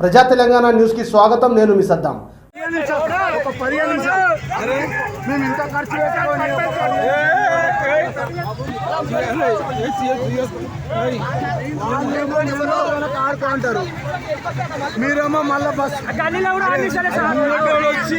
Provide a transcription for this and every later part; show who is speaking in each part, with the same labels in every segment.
Speaker 1: ప్రజా తెలంగాణ న్యూస్కి స్వాగతం నేను మీ సద్దాం
Speaker 2: ఒక పదిహేను నిమిషాలు మేము ఇంత ఖర్చు పెట్టుకొని ఒక వాళ్ళేమో నిధులు వెనక ఆడుకో అంటారు మీరేమో మళ్ళా బస్ వచ్చి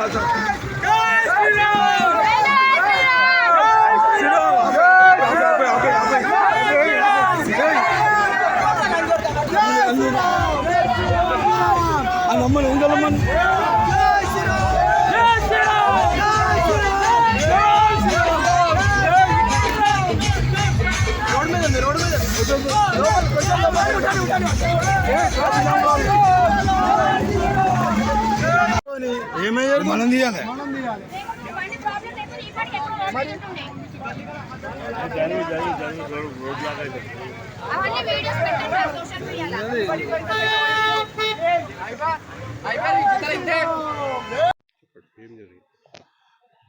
Speaker 2: ఏమయ్యారు మనం తీయాలి మనం తీయాలి
Speaker 3: సోషల్ మీడియాలో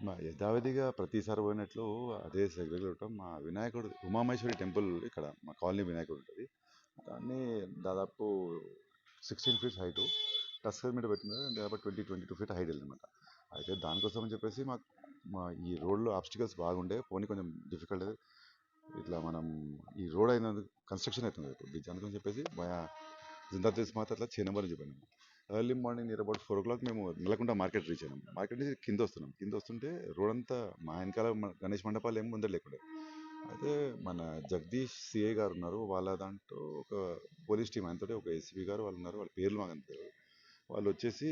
Speaker 4: మా యథావిధిగా ప్రతిసారి పోయినట్లు అదే రెగ్యులర్ ఉంటాం మా వినాయకుడు ఉమామేశ్వరి టెంపుల్ ఇక్కడ మా కాలనీ వినాయకుడు ఉంటుంది. దాన్ని దాదాపు సిక్స్టీన్ ఫీట్స్ హైట్ టస్కర్ మీద పెట్టిన దాదాపు twenty twenty two feet height అనమాట అయితే దానికోసం అని చెప్పేసి మాకు మా ఈ రోడ్లో ఆబ్స్టికల్స్ బాగుండే పోనీ కొంచెం డిఫికల్ట్ ఇట్లా మనం ఈ రోడ్ అయిన కన్స్ట్రక్షన్ అవుతుంది బ్రిడ్జ్ అందుకని చెప్పేసి మా జిందా తెలిసి మాత్రం అట్లా చిన్న నెంబర్ చెప్పాను. Early morning near about four o'clock మేము నెలకుండా మార్కెట్ రీచ్ అయినాం. మార్కెట్ నుంచి కింద వస్తున్నాం. కింద వస్తుంటే రోడ్ అంతా మా వెనకాల గణేష్ మండపాలు ఏం ముందర లేకుండా. అయితే మన జగదీష్ సిఏ గారు ఉన్నారు. వాళ్ళ దాంట్లో ఒక పోలీస్ టీం ఆయనతో ఒక ఎస్పీ గారు వాళ్ళు ఉన్నారు. వాళ్ళ పేర్లు మాకు అంతే వాళ్ళు వచ్చేసి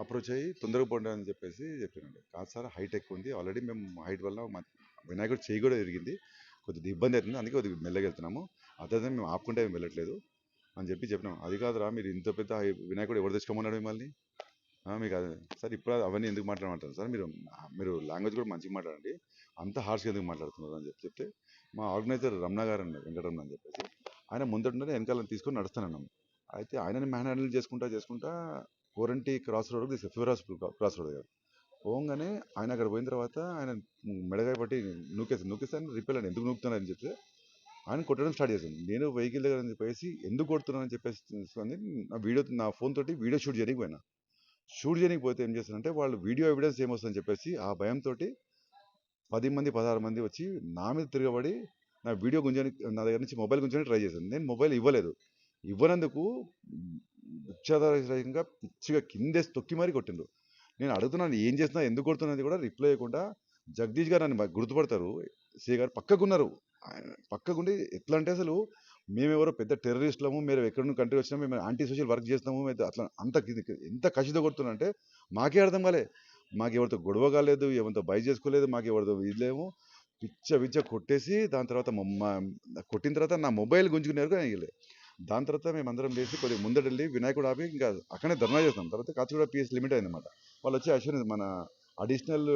Speaker 4: అప్రోచ్ అయ్యి తొందరగా పోండి అని చెప్పేసి చెప్పినండి కాదు సార్ హైట్ ఎక్కువ ఉంది. ఆల్రెడీ మేము హైట్ వల్ల మా వినాయకుడు చేయి కూడా ఎరిగింది కొద్దిగా ఇబ్బంది అవుతుంది. అందుకే కొద్దిగా మెల్లగా వెళ్తున్నాము. అదే మేము ఆపుకుంటే వెళ్ళట్లేదు అని చెప్పి చెప్పినాం. అది కాదురా మీరు ఇంత పెద్ద వినాయకుడు ఎవరు తెచ్చుకోమన్నాడు మిమ్మల్ని? మీకు సార్ ఇప్పుడు అవన్నీ ఎందుకు మాట్లాడమంటారు? సార్ మీరు మీరు లాంగ్వేజ్ కూడా మంచిగా మాట్లాడండి. అంత హార్ష్గా ఎందుకు మాట్లాడుతున్నారు అని చెప్పి చెప్తే మా ఆర్గనైజర్ రమణ గారు అండి వెంకటరమణ అని చెప్పేసి. ఆయన ముందటనే వెనకాలను తీసుకొని నడుస్తున్నాను అయితే ఆయనని మ్యాన్ చేసుకుంటా చేసుకుంటా కోరంటి క్రాస్ రోడ్ తీసుకు. ఫివరాస్ క్రాస్ రోడ్ దగ్గర. పోగానే ఆయన అక్కడ పోయిన తర్వాత ఆయన మెడగాయ పట్టి నూకేస్తాను నూకేస్తే ఆయన రిపేర్ అని ఎందుకు నూకుతున్నారని చెప్తే ఆయన కొట్టడం స్టార్ట్ చేశాను నేను వెహికల్ దగ్గర అని చెప్పేసి ఎందుకు కొడుతున్నానని చెప్పేసి నా వీడియో నా ఫోన్ తోటి వీడియో షూట్ చేయడానికి పోయినా. షూట్ చేయడానికి పోతే ఏం చేస్తానంటే వాళ్ళు వీడియో ఎవిడెన్స్ ఏమొస్తుందని చెప్పేసి ఆ భయంతో పది మంది పదహారు మంది వచ్చి నా మీద తిరగబడి నా వీడియో గుంజని నా దగ్గర నుంచి మొబైల్ గుంజని ట్రై చేశాను నేను మొబైల్ ఇవ్వలేదు. ఇవ్వనందుకు ఇంకా పిచ్చిగా కిందేసి తొక్కి మరీ కొట్టిండ్రు. నేను అడుగుతున్నాను ఏం చేస్తున్నా ఎందుకు కొడుతున్నది కూడా రిప్లై ఇవ్వకుండా జగదీష్ గారు నన్ను గుర్తుపడతారు. సీ గారు పక్కకున్నారు. పక్కకుండి ఎట్లా అంటే అసలు మేమెవరో పెద్ద టెర్రరిస్టులము మీరు ఎక్కడి నుంచి కంట్రీ వచ్చినా మేము యాంటీ సోషల్ వర్క్ చేస్తాము అట్లా అంత ఎంత కసితో కొడుతున్నారంటే మాకే అర్థం కాలే. మాకు ఎవరితో గొడవ కాలేదు ఎవరితో బై చేసుకోలేదు మాకు ఎవరితో ఇదిలేము పిచ్చ పిచ్చ కొట్టేసి దాని తర్వాత మమ్మ- కొట్టిన తర్వాత నా మొబైల్ గుంజుకునేవరకు ఆయన దాని తర్వాత మేము అందరం లేచి కొద్దిగా ముందట వెళ్ళి వినాయకుడు ఆపి ఇంకా అక్కడే ధర్నా చేస్తాం. తర్వాత కాచిగూడ పిఎస్ లిమిట్ అయిందన్నమాట. వాళ్ళు వచ్చి అశ్విన్ మన అడిషనల్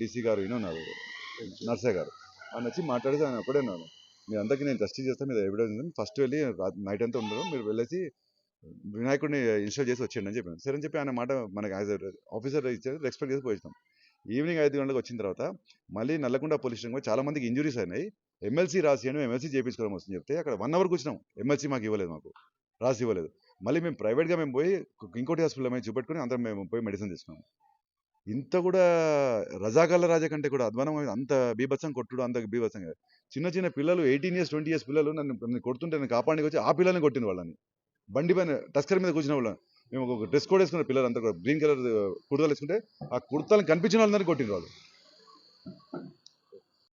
Speaker 4: డీసీ గారు ఈయన ఉన్నారు నర్సే గారు. ఆయన వచ్చి మాట్లాడితే ఆయన ఒకడే ఉన్నాను మీ అందరికీ నేను టెస్ట్ చేస్తాను మీరు ఎవిడెన్స్ ఫస్ట్ వెళ్ళి నైట్ అంతా ఉండడం మీరు వెళ్ళేసి వినాయకుడిని ఇన్స్టాల్ చేసి వచ్చేయండి అని చెప్పాను. సరే అని చెప్పి ఆయన మాట మనకి యాజ్ ఆఫీసర్ ఇచ్చారు రెస్పెక్ట్ చేసి పోయిస్తాం. ఈవినింగ్ ఐదు గంటలకు వచ్చిన తర్వాత మళ్ళీ నల్లకొండ పోలీస్ స్టేషన్ చాలా మందికి ఇంజురీస్ అయినాయి. ఎమ్మెల్సీ రాసి ఎమ్మెల్సీ చేయించుకోవడం వస్తుంది చెప్తే అక్కడ వన్ అవర్ కూర్చున్నాం. ఎమ్మెల్సీ మాకు ఇవ్వలేదు మాకు. రాసి ఇవ్వలేదు. మళ్ళీ మేము ప్రైవేట్గా మేము పోయి ఇంకోటి హాస్పిటల్ మేము చూపెట్టుకుని అందరం మేము పోయి మెడిసిన్ తీసుకున్నాం ఇంత కూడా రజాకాల రాజా కంటే కూడా అధ్వానం అంత బీభత్సం కొట్టుడు అంత బీభత్సం చిన్న చిన్న పిల్లలు ఎయిటీన్ ఇయర్స్ ట్వంటీ ఇయర్స్ పిల్లలు నన్ను నన్ను కొడుతుంటే నన్ను కాపాడికి వచ్చి ఆ పిల్లల్ని కొట్టిన వాళ్ళని. బండి పైన టస్కర్ మీద కూర్చున్న వాళ్ళని. మేము ఒక డ్రెస్ కోడ్ వేసుకున్న పిల్లలు అంతా కూడా గ్రీన్ కలర్ కుర్తాలు వేసుకుంటే ఆ కుర్తాలను కనిపించిన వాళ్ళందరినీ కొట్టిన వాళ్ళు.